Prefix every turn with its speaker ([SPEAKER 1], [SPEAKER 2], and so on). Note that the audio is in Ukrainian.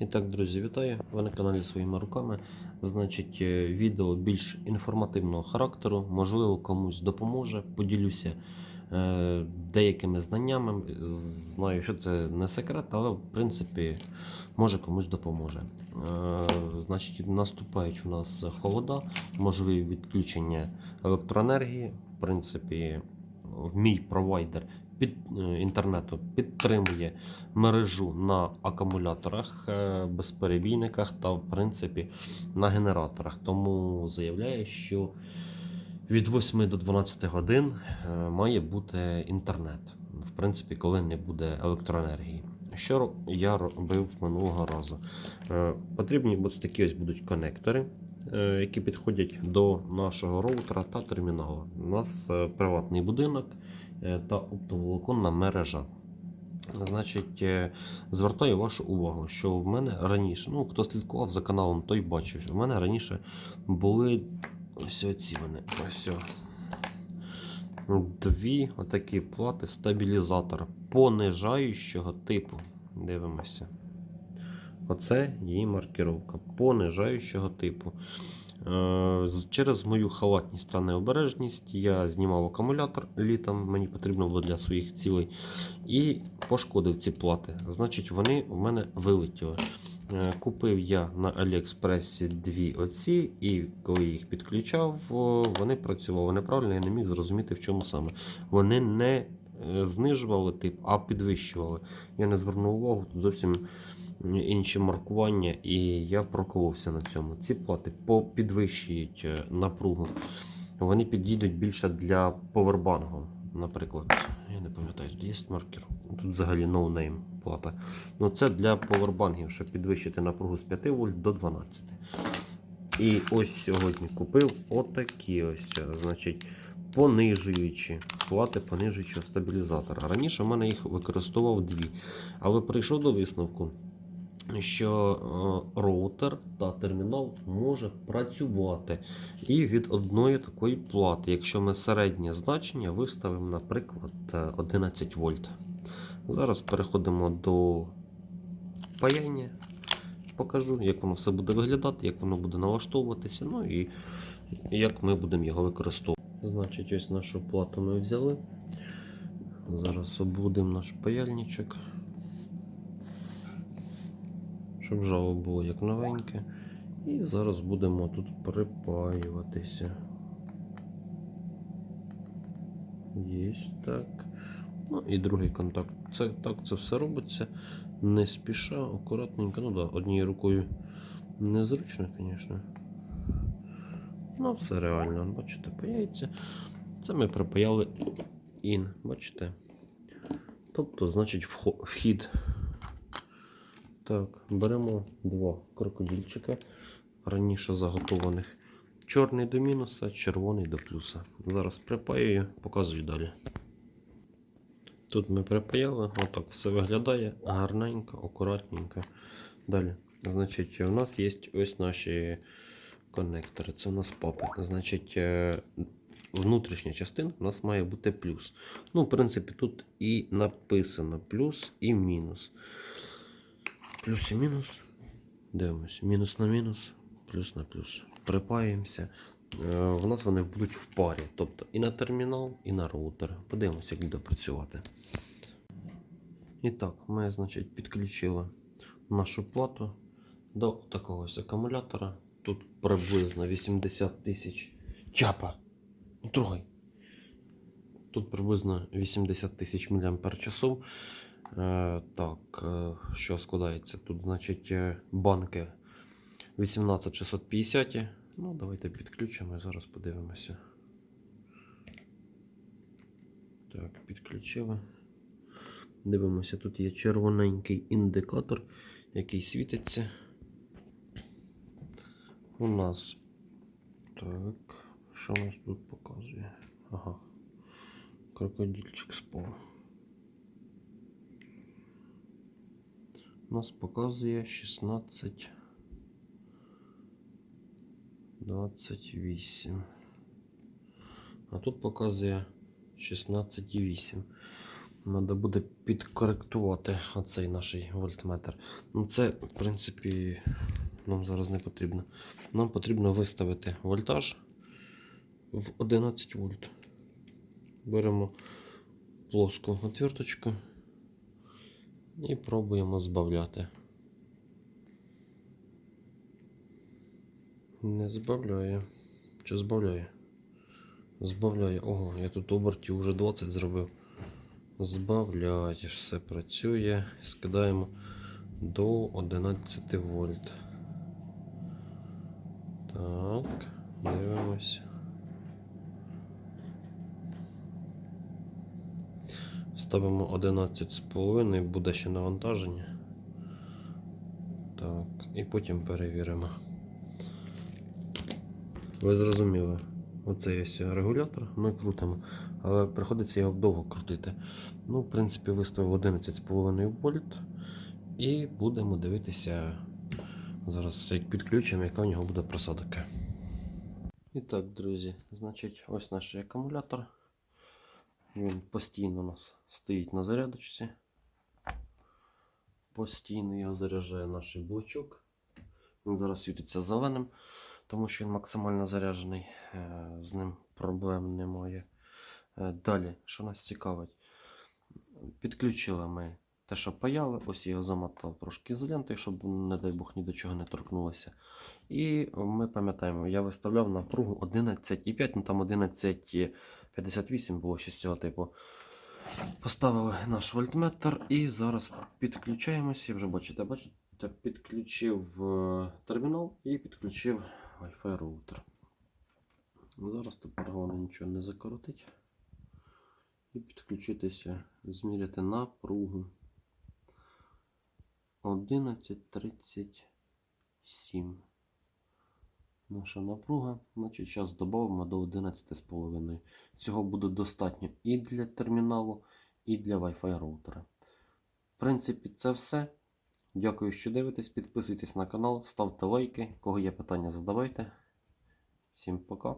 [SPEAKER 1] І так, друзі, вітаю! Ви на каналі своїми руками. Значить, е, відео більш інформативного характеру, можливо, комусь допоможе. Поділюся е, деякими знаннями. Знаю, що це не секрет, але в принципі може комусь допоможе. Е, значить, наступають в нас холода, можливі відключення електроенергії. В принципі, мій провайдер під е, інтернету підтримує мережу на акумуляторах, е, безперебійниках та, в принципі, на генераторах. Тому заявляю, що від 8 до 12 годин е, має бути інтернет. В принципі, коли не буде електроенергії. Що я робив минулого разу? Потрібні ось такі ось будуть конектори, які підходять до нашого роутера та терміналу. У нас е, приватний будинок е, та оптоволоконна мережа. Значить, е, звертаю вашу увагу, що в мене раніше, ну хто слідкував за каналом, той бачив, що в мене раніше були ось оці вони. Ось. Дві отакі плати стабілізатора понижаючого типу. Дивимося. Оце її маркировка понижаючого типу. Е, Через мою халатність та необережність я знімав акумулятор літом, мені потрібно було для своїх цілей, і пошкодив ці плати. Значить, вони в мене вилетіли. Е, Купив я на Аліекспресі дві оці, і коли їх підключав, вони працювали неправильно, я не міг зрозуміти, в чому саме. Вони не знижували тип, а підвищували. Я не звернув увагу, тут зовсім інші маркування, і я проколовся на цьому. Ці плати попідвищують е, напругу. Вони підійдуть більше для повербангу. Наприклад, я не пам'ятаю, є маркер. Тут взагалі no name плата. Ну це для повербангів, щоб підвищити напругу з 5 вольт до 12. І ось сьогодні купив отакі ось, е, значить, понижуючі плати понижуючого стабілізатора. Раніше в мене їх використовував дві, але прийшов до висновку, що е, роутер та термінал може працювати і від одної такої плати, якщо ми середнє значення виставимо, наприклад, е, 11 вольт. Зараз переходимо до паяння. Покажу, як воно все буде виглядати, як воно буде налаштовуватися, ну і як ми будемо його використовувати. Значить, ось нашу плату ми взяли. Зараз обудемо наш паяльничок. Щоб жало було як новеньке. І зараз будемо тут припаюватися. Єсть так. Ну і другий контакт. Це так це все робиться. Не спіша, акуратненько. Ну да, однією рукою незручно, звісно. Ну, все реально, бачите, паяється. Це ми припаяли in, бачите? Тобто, значить, вхід. Так, беремо два крокодильчика раніше заготованих. Чорний до мінуса, червоний до плюса. Зараз припаюю, показую далі. Тут ми припаяли, отак все виглядає гарненько, акуратненько. Далі. Значить, у нас є ось наші коннектори. Це у нас папи. Значить, е, внутрішня частина у нас має бути плюс. Ну, в принципі, тут і написано плюс і мінус. Плюс і мінус. Дивимось. Мінус на мінус, плюс на плюс. Припаємося. Е, У нас вони будуть в парі. Тобто і на термінал, і на роутер. Подивимося, як буде працювати. І так, ми, значить, підключили нашу плату до такого ось акумулятора. Тут приблизно 80 тисяч чапа. Трогай. Тут приблизно 80 тисяч мАч. Е, так, е, що складається? Тут, значить, е, банки 18650. Ну, давайте підключимо і зараз подивимося. Так, підключили. Дивимося, тут є червоненький індикатор, який світиться. У нас. Так, що у нас тут показує? Ага. Крокодильчик спав. У нас показує 16. 28. А тут показує 16,8. Треба буде підкоректувати оцей наш вольтметр. Ну, це, в принципі, нам зараз не потрібно. Нам потрібно виставити вольтаж в 11 вольт. Беремо плоску отверточку і пробуємо збавляти. Не збавляє. Чи збавляє? Збавляє. Ого, я тут обертів вже 20 зробив. Збавляє, все працює. Скидаємо до 11 вольт. Так, дивимося. Ставимо 11,5, буде ще навантаження. Так, і потім перевіримо. Ви зрозуміли. Оце є регулятор, ми крутимо, але приходиться його довго крутити. Ну, в принципі, виставив 11,5 вольт. І будемо дивитися зараз, підключимо, яка у нього буде просадка. І так, друзі, значить, ось наш акумулятор. Він постійно у нас стоїть на зарядочці. Постійно його заряджає наш блочок. Він зараз світиться зеленим, тому що він максимально заряджений. Е, З ним проблем немає. Е, Далі, що нас цікавить, підключили ми те, що паяли. Ось я його замотав трошки ізолентою, щоб, не дай Бог, ні до чого не торкнулося. І ми пам'ятаємо, я виставляв напругу 11,5, ну там 11,58 було щось цього типу. Поставили наш вольтметр і зараз підключаємося. Вже бачите, бачите, підключив е, термінал і підключив Wi-Fi роутер. Зараз тепер головне нічого не закоротить. І підключитися, зміряти напругу. 11.37. Наша напруга. Значить, зараз додамо до 11,5. Цього буде достатньо і для терміналу, і для Wi-Fi роутера. В принципі, це все. Дякую, що дивитесь. Підписуйтесь на канал, ставте лайки. Кого є питання, задавайте. Всім пока.